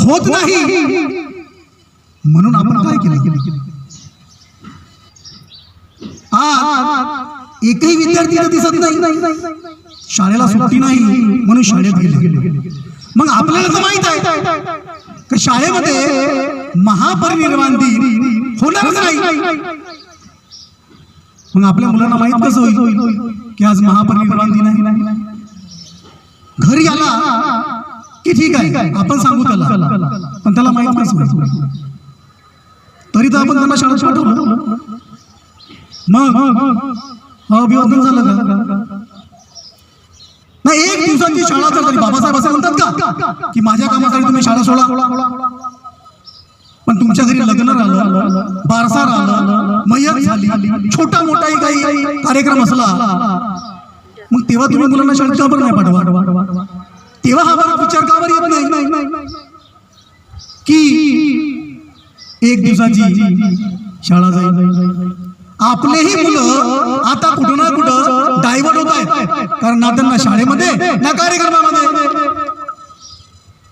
होत नाही. म्हणून आपण काय केलं? आज एकही विद्यार्थी दिसत नाही. शाळेला सुट्टी नाही म्हणून शाळेत गेले. मग आपल्याला माहीत आहे की शाळेमध्ये महापरिनिर्वाण दिन होणारच नाही. मग आपल्या मुलांना माहीत कसं होईल की आज महापरिनिर्वाण दिन आहे? घरी आला. की ठीक आहे आपण सांगू त्याला. पण त्याला माहीत होईल तरी तर आपण त्यांना शाळेत पाठवलं. मग? अभिवादन झालं का? नाही एक दिवसाची शाळा जर झाली बाबासाहेब असं म्हणतात का? की माझ्या कामासाठी तुम्ही शाळा सोडा. पण तुमच्या घरी लग्न राहिलं बारसा राहिलं मयत झाली छोटा मोठाही काही कार्यक्रम असला मग तेव्हा तुम्ही मुलांना शाळेत का बरं नाही पाठवा? तेव्हा हा विचार का की एक दिवसाची शाळा जाईल. आपलेही मुलं आता कुठं ना कुठं डायव्हर्ट होत आहेत. कारण ना त्यांना शाळेमध्ये ना कार्यक्रमामध्ये.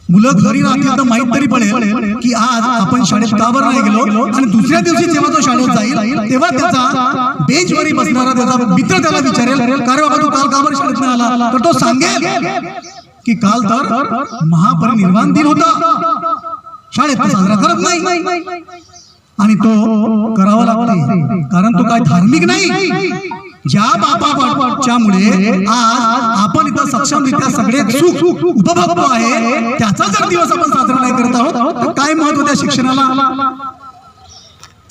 मुलं घरी राहतील तर माहीत तरी पडेल की आज आपण शाळेत का बरं नाही गेलो? आणि दुसऱ्या दिवशी जेव्हा तो शाळेत जाईल तेव्हा त्याचा बेंचवरी बसणारा त्याचा मित्र त्याला विचारेल का बाबा तू काल का बरं शाळेत नाही आला? तर तो सांगेल की काल तर महापरिनिर्वाण दिन होता. शाळेत साजरा करत नाही. आणि तो करावा लागते. कारण तो काय धार्मिक नाही. ज्या बापाच्यामुळे आज आपण इथं सक्षमरित्या सगळे सुख उपभोगतो आहे त्याचा जर दिवस आपण साजरा नाही करत आहोत तर काय महत्त्व त्या शिक्षणाला?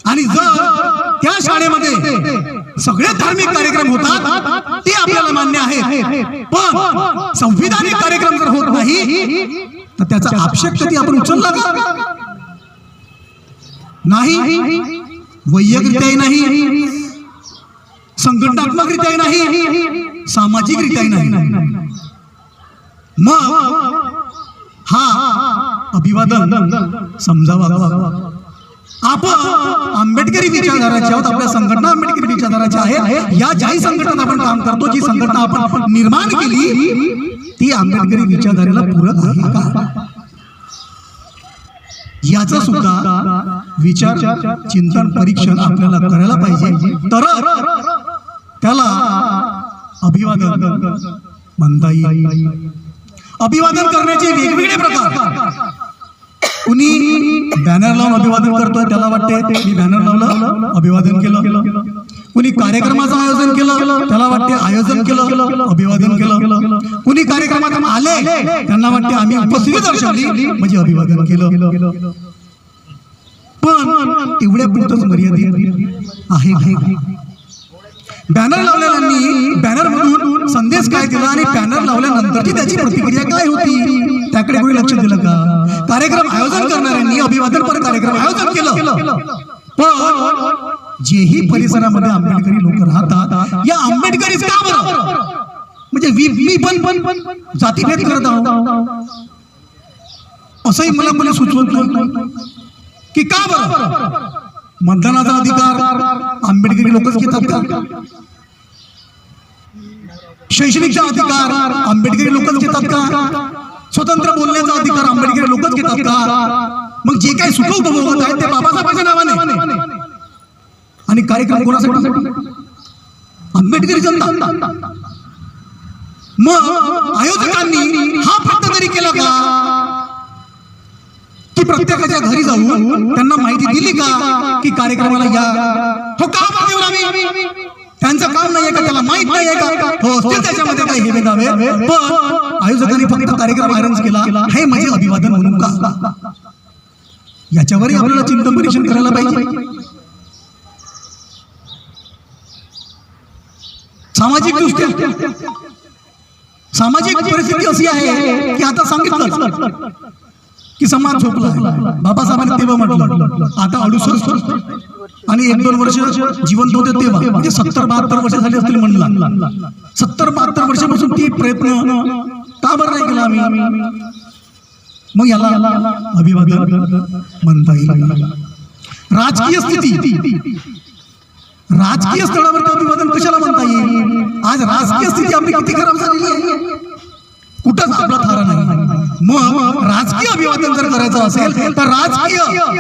आणि जर त्या शाळेमध्ये सगळे धार्मिक कार्यक्रम होतात ते आपल्याला मान्य आहे पण संविधानिक कार्यक्रम जर होत नाही तर त्याचा आक्षेप कधी आपण उचलला का नाही. वैयक्तिकरित्याही नाही. संघटनात्मकरित्याही नाही. सामाजिकरित्याही नाही. मग हा अभिवादन समजावा. आपण आंबेडकरी विचारधाराचे आहोत आपल्या संघटना आंबेडकरी विचारधाराच्या आहे. या ज्याही संघटना आपण काम करतो जी संघटना आपण निर्माण केली ती आंबेडकरी विचारधारेला पूरक आहे का? याचा सुद्धा विचार चिंतन परीक्षण आपल्याला करायला पाहिजे. तर त्याला अभिवादन म्हणता येईल अभिवादन करण्याचे वेगवेगळे प्रकार. कुणी बॅनर लावून अभिवादन करतोय त्याला वाटते मी बॅनर लावलं अभिवादन केलं. कुणी कार्यक्रमाचं आयोजन केलं त्याला वाटते आयोजन केलं अभिवादन केलं. कुणी कार्यक्रमात आले त्यांना वाटते आम्ही उपस्थिती दर्शवली म्हणजे अभिवादन केलं. पण एवढ्या पुरतच मर्यादित आहे बॅनर लावलेल्यांनी बॅनर मधून संदेश काय दिला आणि बॅनर लावल्यानंतरची त्याची प्रतिक्रिया काय होती? त्याकडे कोणी लक्ष दिलं का? कार्यक्रम आयोजन करणाऱ्यांनी अभिवादन पर कार्यक्रम आयोजन केलं. पण जेही परिसरामध्ये आंबेडकरी लोक राहतात या आंबेडकरीच का बरं? म्हणजे मी मी पण पण पण जातीभेद करत आहोत असंही मला कोणी सुचवत नाही की का बरं? मतदानाचा अधिकार आंबेडकरी लोकच घेतात का? शैक्षणिकचा अधिकार आंबेडकरी लोकच घेतात का? स्वतंत्र बोलण्याचा अधिकार आंबेडकरी लोकच घेतात का? मग जे काही सुख उपभोगत आहेत ते बाबासाहेबांच्या नावाने. आणि कार्यक्रम कोणासाठी? आंबेडकरी जनता. मग आयोजकांनी हा फक्त तरी केला का? प्रत्येकाच्या घरी जाऊन त्यांना माहिती दिली का की कार्यक्रमाला या? हो का त्यांचं काम नाहीये का? त्याला माहीत नाहीये का? हो असतील त्याच्यामध्ये काही हे दावे पण आयोजकांनी फक्त कार्यक्रम अरेंज केला. हे म्हणजे अभिवादन म्हणून का? याच्यावरही आपल्याला चिंतन परीक्षण करायला पाहिजे. सामाजिक दृष्ट्या सामाजिक परिस्थिती अशी आहे की आता सांगितलं की समाज झोपला. बाबासाहेबांनी तेव्हा म्हटलं. आता अडुसष्ट आणि एक दोन वर्ष जिवंत होते तेव्हा. म्हणजे सत्तर बहात्तर वर्ष झाली असतील म्हणला. सत्तर बहात्तर वर्षापासून ती प्रयत्न का बरं नाही केला आम्ही? मग याला अभिवादन म्हणता येईल. राजकीय स्थिती. राजकीय स्थळावरती अभिवादन कशाला म्हणता येईल? आज राजकीय स्थिती आपली किती खराब झालेली आहे? कुठंच आपला थारा नाही? मग राजकीय अभिवादन जर करायचं असेल तर राजकीय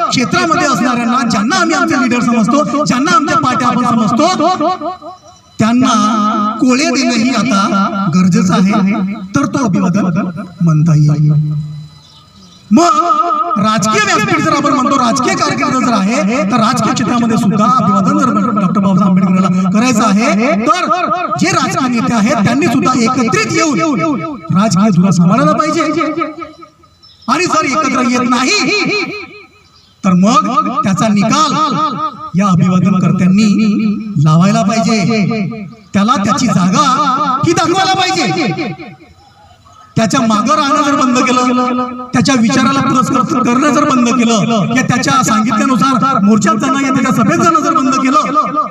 क्षेत्रामध्ये असणाऱ्यांना ज्यांना आम्ही आमचे लीडर समजतो ज्यांना आमच्या पार्ट्या आपण समजतो त्यांना कोळे देणंही आता गरजेचं आहे. तर तो अभिवादन म्हणता येईल. मग राजकीय व्यासपीठ जर आपण म्हणतो राजकीय कारकीर्द जर आहे तर राजकीय क्षेत्रामध्ये सुद्धा अभिवादन जर डॉक्टर बाबासाहेब आंबेडकरला करायचं आहे तर जे राजकीय नेते आहेत त्यांनी सुद्धा एकत्रित येऊन राजकीय धुरा सांभाळायला पाहिजे. आणि जर एकत्र येत नाही तर मग त्याचा निकाल या अभिवादनकर्त्यांनी लावायला पाहिजे. त्याला त्याची जागा ही दाखवायला पाहिजे. त्याच्या मागं राहणं जर बंद केलं त्याच्या विचाराला पुरस्कृत करणं जर बंद केलं या त्याच्या सांगितल्यानुसार मोर्चात जाणं या त्याच्या सभेत जाणं जर बंद केलं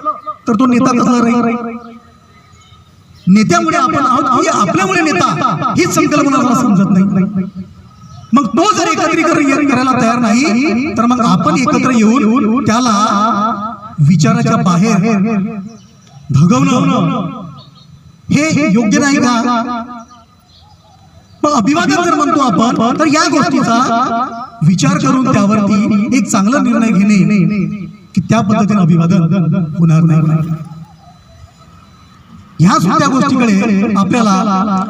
तर तो नेता कसला राहील? नेत्यामुळे आपण आहोत की आपल्यामुळे नेता? हीच संकल्पना मला समजत नाही. मग तो जर एकत्रीकरण करायला तयार नाही तर मग आपण एकत्र येऊन त्याला विचाराच्या बाहेर भगवणं. हे योग्य नाही का? अभिवादन जर म्हणतो आपण तर या गोष्टीचा विचार करून त्यावरती एक चांगला निर्णय घेणे की त्या पद्धतीने अभिवादन होणार नाही. ह्या सुद्धा गोष्टीकडे आपल्याला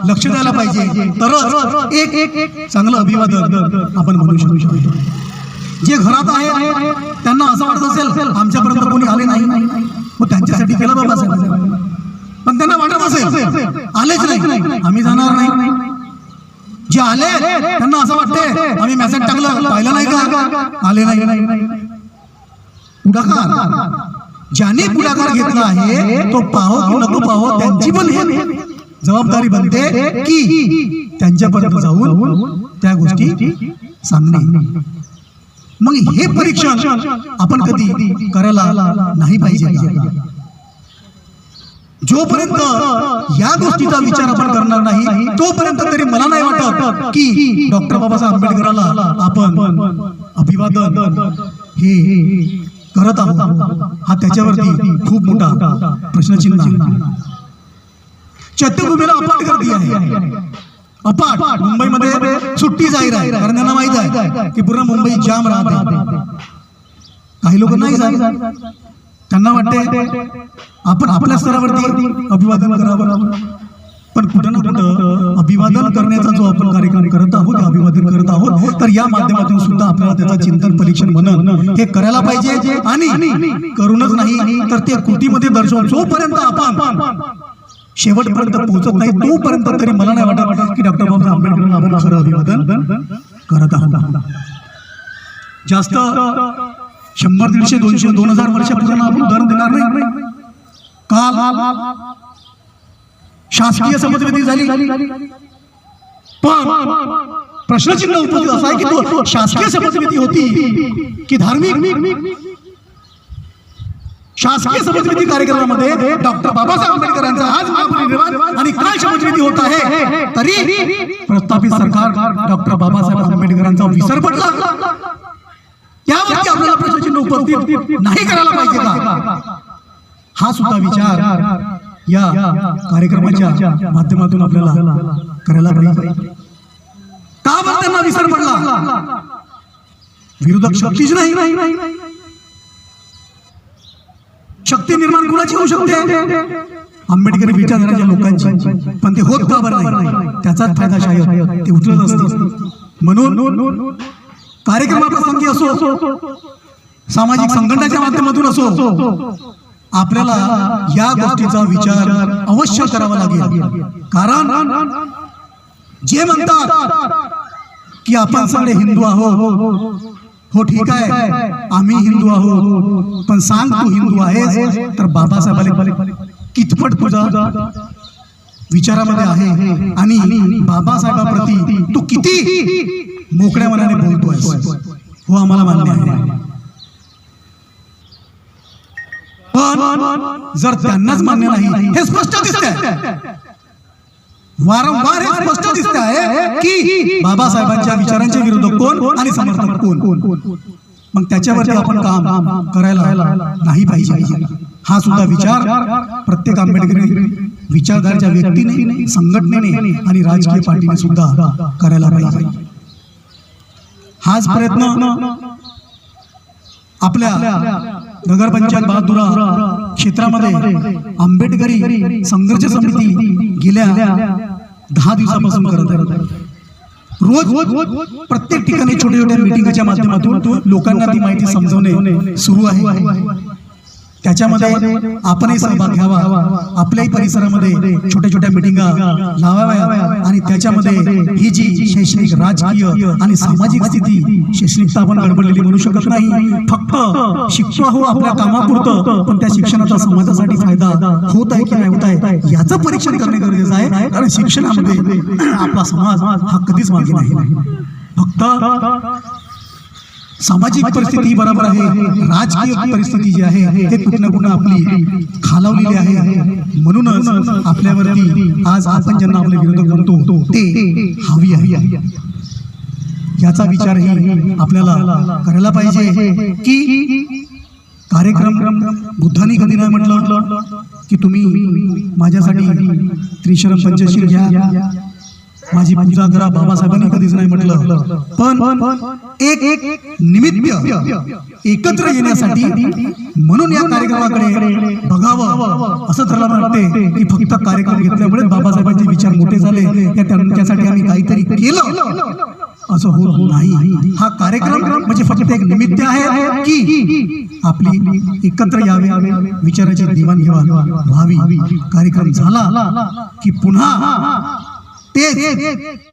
लक्ष द्यायला पाहिजे. तरच एक एक चांगलं अभिवादन आपण म्हणू शकतो. जे घरात आहे त्यांना असं वाटत असेल आमच्यापर्यंत कोणी आले नाही. मग त्यांच्यासाठी केलं बाबा पण त्यांना वाटत असेल आलेच नाही. आम्ही जाणार नाही. जे आले त्यांना असं वाटते आम्ही मेसेज टाकलं पाहिलं नाही का? आले नाही. पुढाकार. ज्याने पुढाकार घेतला आहे तो पाहो की नको पाहो त्यांची पण हे जबाबदारी बनते की त्यांच्यापर्यंत जाऊन त्या गोष्टी सांगणे. मग हे परीक्षण आपण कधी करायला नाही पाहिजे का? जोपर्यंत या गोष्टीचा विचार आपण करणार नाही तोपर्यंत तरी मला नाही वाटत की डॉक्टर बाबासाहेब आंबेडकराला आपण अभिवादन हे करत आहोत. हा त्याच्यावरती खूप मोठा प्रश्नचिन्ह चैत्यभूमीला अपाट गर्दी आहे. अपाट. मुंबईमध्ये सुट्टी जाहीर आहे. कारण त्यांना माहीत आहे की पूर्ण मुंबई जाम राहते. काही लोक नाही जात. त्यांना वाटते आपण आपल्या स्तरावरती अभिवादन करावं. पण कुठं ना कुठं अभिवादन करण्याचा जो आपण कार्यक्रम करत आहोत अभिवादन करत आहोत तर या माध्यमातून सुद्धा आपल्याला त्याचा चिंतन परीक्षण म्हणून हे करायला पाहिजे. आणि करूनच नाही तर ते कृतीमध्ये दर्शवून जोपर्यंत आपण शेवटपर्यंत पोहोचत नाही तोपर्यंत तरी मला नाही वाटत की डॉक्टर बाबासाहेब आंबेडकरांना आपण खरं अभिवादन करत आहोत. जास्त शंभर दीडशे दोनशे दोन हज़ार वर्षापूर्वी आपण उदाहरण देणार नाही काल शासकीय शपथविधी झाली पण प्रश्नचिन्ह उपस्थित असा आहे की तो शासकीय शपथविधी होती की धार्मिक शासकीय शपथविधी कार्यक्रमामध्ये डॉक्टर बाबासाहेब आंबेडकरांचा आज महापरिनिर्वाण आणि काय शपथविधी होत आहे तरी प्रस्थापित सरकार डॉक्टर बाबासाहेब आंबेडकरांचा विसर पडला त्यावरती आपल्याला प्रश्नचिन्ह उपस्थित नाही करायला पाहिजे का? हा सुद्धा विचार या कार्यक्रमाच्या माध्यमातून आपल्याला करायला पाहिजे. का बरं त्यांना विसर पडला? विरोधक शक्तीच नाही. शक्ती निर्माण कुणाची होऊ शकते? आंबेडकरी विचारधाराच्या लोकांची. पण ते होत का बरं नाही? त्याचाच फायदा शायद ते उचलत असते. म्हणून कार्यक्रमाप्रसंगी असो? सामाजिक संघटनाच्या माध्यमातून असो? आपल्याला या गोष्टीचा विचार अवश्य करावा लागेल. कारण जे म्हणतात की आपण सगळे हिंदू आहोत. हो ठीक आहे. आम्ही हिंदू आहोत. पण सांग तू हिंदू आहेस? तर बाबासाहेब कितपट तुझा विचारामध्ये आहे आणि बाबासाहेबांप्रती तू किती मोकळ्या मनाने बोलतोय. हो आम्हाला मान्य आहे. पण जर त्यांनाच मान्य नाही हे स्पष्ट दिसतंय. वारंवार हे स्पष्ट दिसत आहे की बाबासाहेबांच्या विचारांच्या विरोधक कोण आणि समर्थक कोण? मग त्याच्यावरती आपण काम करायला नाही पाहिजे. हा सुद्धा विचार प्रत्येक आंबेडकरी विचारधाराच्या व्यक्तीने संघटनेने आणि राजकीय पार्टीने सुद्धा करायला पाहिजे. हाच प्रयत्न आपल्या नगरपंचायत बहादुरा क्षेत्रामध्ये आंबेडकरी संघर्ष समिती गेल्या दहा दिवसापासून करत आहे रोज प्रत्येक ठिकाणी छोट्या छोट्या मिटिंगच्या माध्यमातून लोकांना ती माहिती समजवणे सुरू आहे. त्याच्यामध्ये आपणही सहभाग घ्यावा. आपल्याही परिसरामध्ये छोट्या छोट्या मिटिंगा लावाव्या आणि त्याच्यामध्ये ही जी शैक्षणिक राजकीय आणि सामाजिक स्थिती शैक्षणिकता आपण गडबडलेली म्हणू शकत नाही. फक्त शिक्षण हो आपल्या कामापुरतं पण त्या शिक्षणाचा समाजासाठी फायदा होत आहे की नाही होत आहे याचं परीक्षण करणे गरजेचं आहे. कारण शिक्षणामध्ये आपला समाज हा कधीच मागे नाही. फक्त सामाजिक परिस्थिती बरोबर आहे. राजकीय परिस्थिती जी आहे ते कुठं ना कुठं आपली खालावलेली आहे. म्हणूनच आपल्यावरती आज आपण ज्यांना आपले विरोधक म्हणतो ते हवी आहे. याचा विचारही आपल्याला करायला पाहिजे की कार्यक्रम बुद्धांनी कधी नाही म्हटलं की तुम्ही माझ्यासाठी त्रिशरम पंचशील घ्या. माझी पूजा करा बाबासाहेबांनी कधीच नाही म्हटलं. पण एक एक निमित्त एकत्र येण्यासाठी म्हणून या कार्यक्रमाकडे बघावं असं त्याला वाटते की फक्त कार्यक्रम घेतल्यामुळे बाबासाहेबांचे विचार मोठे झाले. त्यांच्यासाठी आम्ही काहीतरी केलं. असं होत नाही. हा कार्यक्रम म्हणजे फक्त एक निमित्त आहे की आपली एकत्र यावे विचाराची देवाणघेवाण व्हावी. कार्यक्रम झाला की पुन्हा 뒤 에, 뒤,